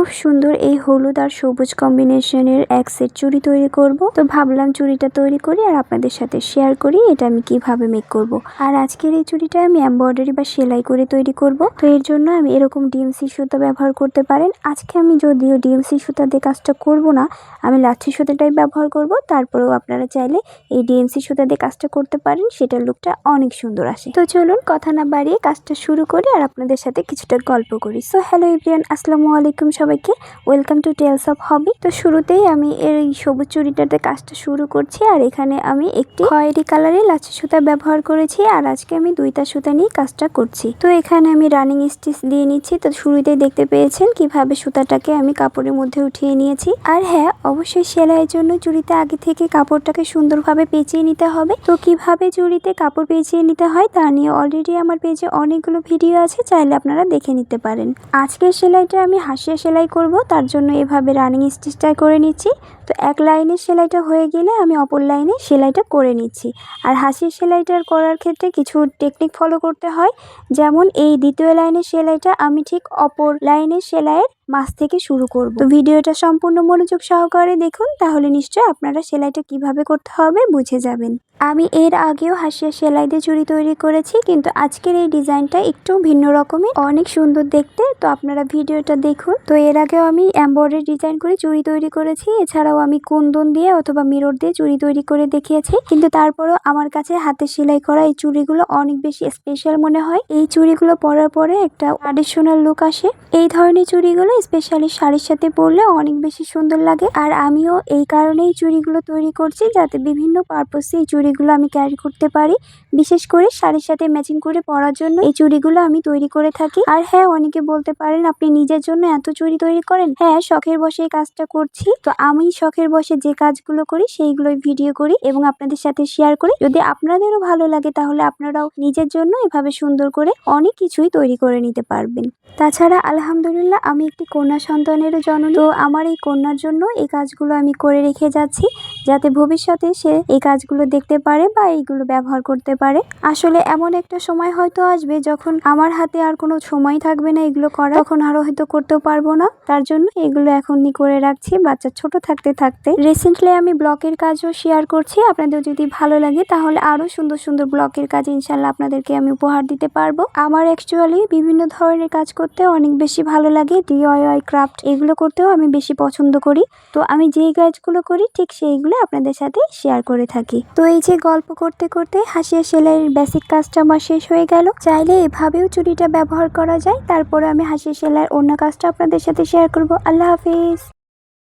খুব সুন্দর এই হলুদ আর সবুজ কম্বিনেশনের এক সেট চুড়ি তৈরি করব। তো ভাবলাম চুড়িটা তৈরি করি আর আপনাদের সাথে শেয়ার করি এটা আমি কীভাবে মেক করব। আর আজকের এই চুড়িটা আমি এমব্রয়ডারি বা সেলাই করে তৈরি করব। তো এর জন্য আমি এরকম ডিএমসি সুতা ব্যবহার করতে পারেন। আজকে আমি যদিও ডিএমসি সুতা দিয়ে কাজটা করব না, আমি লাচ্ছি সুতাটাই ব্যবহার করব। তারপরেও আপনারা চাইলে এই ডিএমসি সুতা দিয়ে কাজটা করতে পারেন, সেটার লুকটা অনেক সুন্দর আসে। তো চলুন কথা না বাড়িয়ে কাজটা শুরু করি আর আপনাদের সাথে কিছুটা গল্প করি। সো হ্যালো ইব্রিয়ান আসসালামু আলাইকুম সবাইকে। Welcome to tales of hobby তো শুরুতেই আমি এর এই সবুজ চুড়িটাতে কাজটা শুরু করছি, আর এখানে আমি একটি খয়েরি কালারের লাচি সুতা ব্যবহার করেছি, আর আজকে আমি দুইটা সুতা নিয়ে কাজটা করছি। তো এখানে আমি রানিং স্টিচ দিয়ে নিচ্ছি। তো শুরুতেই দেখতে পেয়েছেন কীভাবে সুতাটাকে আমি কাপড়ের মধ্যে উঠিয়ে নিয়েছি। আর হ্যাঁ অবশ্যই সেলাইয়ের জন্য চুড়িতে আগে থেকে কাপড়টাকে সুন্দরভাবে পেঁচিয়ে নিতে হবে। তো কীভাবে চুড়িতে কাপড় পেঁচিয়ে নিতে হয় তা নিয়ে অলরেডি আমার পেজে অনেকগুলো ভিডিও আছে, চাইলে আপনারা দেখে নিতে পারেন। আজকের সেলাইটা আমি হাসিয়া সেলাই করব, তার জন্য এভাবে রানিং স্টিচটা করে নিচ্ছি। তো এক লাইনের সেলাইটা হয়ে গেলে আমি অপর লাইনে সেলাইটা করে নিচ্ছি। আর হাসির সেলাইটার করার ক্ষেত্রে কিছু টেকনিক ফলো করতে হয়। যেমন এই দ্বিতীয় লাইনের সেলাইটা আমি ঠিক অপর লাইনের সেলাইয়ের মাছ থেকে শুরু করব। তো ভিডিওটা সম্পূর্ণ মনোযোগ সহকারে দেখুন, তাহলে নিশ্চয় আপনারা সেলাইটা কীভাবে করতে হবে বুঝে যাবেন। আমি এর আগেও হাসিয়া সেলাই দিয়ে চুড়ি তৈরি করেছি, কিন্তু আজকের এই ডিজাইনটা একটু ভিন্ন রকমের, অনেক সুন্দর দেখতে। তো আপনারা ভিডিওটা দেখুন। তো এর আগেও আমি এম্বয়ডারি ডিজাইন করে চুড়ি তৈরি করেছি, এছাড়াও আমি কুন্দন দিয়ে অথবা মিরর দিয়ে চুড়ি তৈরি করে দেখিয়েছি। কিন্তু তারপরেও আমার কাছে হাতে সেলাই করা এই চুড়িগুলো অনেক বেশি স্পেশাল মনে হয়। এই চুড়িগুলো পরার পরে একটা ট্রাডিশনাল লুক আসে। এই ধরনের চুড়িগুলো স্পেশালি শাড়ির সাথে পরলে অনেক বেশি সুন্দর লাগে। আর আমিও এই কারণেই চুড়িগুলো তৈরি করছি যাতে বিভিন্ন পারপসে এই চুড়িগুলো আমি ক্যারি করতে পারি। বিশেষ করে শাড়ির সাথে ম্যাচিং করে পরার জন্য এই চুড়িগুলো আমি তৈরি করে থাকি। আর হ্যাঁ অনেকে বলতে পারেন, আপনি নিজের জন্য এত চুড়ি তৈরি করেন? হ্যাঁ শখের বসে এই কাজটা করছি। তো আমি শখের বসে যে কাজগুলো করি, সেইগুলোই ভিডিও করি এবং আপনাদের সাথে শেয়ার করি। যদি আপনাদেরও ভালো লাগে, তাহলে আপনারাও নিজের জন্য এভাবে সুন্দর করে অনেক কিছুই তৈরি করে নিতে পারবেন। তাছাড়া আলহামদুলিল্লাহ, আমি একটি কন্যা সন্তানেরও জন্য তো আমার এই কন্যার জন্য এই কাজগুলো আমি করে রেখে যাচ্ছি। যাতে ভবিষ্যতে সে এই কাজগুলো দেখতে পারে বা এইগুলো ব্যবহার করতে পারে। আসলে এমন একটা সময় হয়তো আসবে যখন আমার হাতে আর কোনো সময় থাকবে না এগুলো করা তখন আরও হয়তো করতেও পারব না। তার জন্য এগুলো এখনই করে রাখছি বাচ্চা ছোট থাকতে থাকতে। রিসেন্টলি আমি ব্লকের কাজও শেয়ার করছি। আপনাদের যদি ভালো লাগে তাহলে আরও সুন্দর সুন্দর ব্লকের কাজ ইনশাল্লাহ আপনাদেরকে আমি উপহার দিতে পারব। আমার অ্যাকচুয়ালি বিভিন্ন ধরনের কাজ করতে অনেক বেশি ভালো লাগে। ডিআইওয়াই ক্রাফট এগুলো করতেও আমি বেশি পছন্দ করি। তো আমি যেই কাজগুলো করি ঠিক সেইগুলো আপনাদের সাথে শেয়ার করে থাকি। তো এই যে গল্প করতে করতে হাসিয়া সেলাইয়ের বেসিক কাজটা আমার শেষ হয়ে গেল। চাইলে এভাবেও চুরিটা ব্যবহার করা যায়। তারপরে আমি হাসিয়া সেলাইয়ের অন্য কাজটা আপনাদের সাথে শেয়ার করব। আল্লাহ হাফিজ।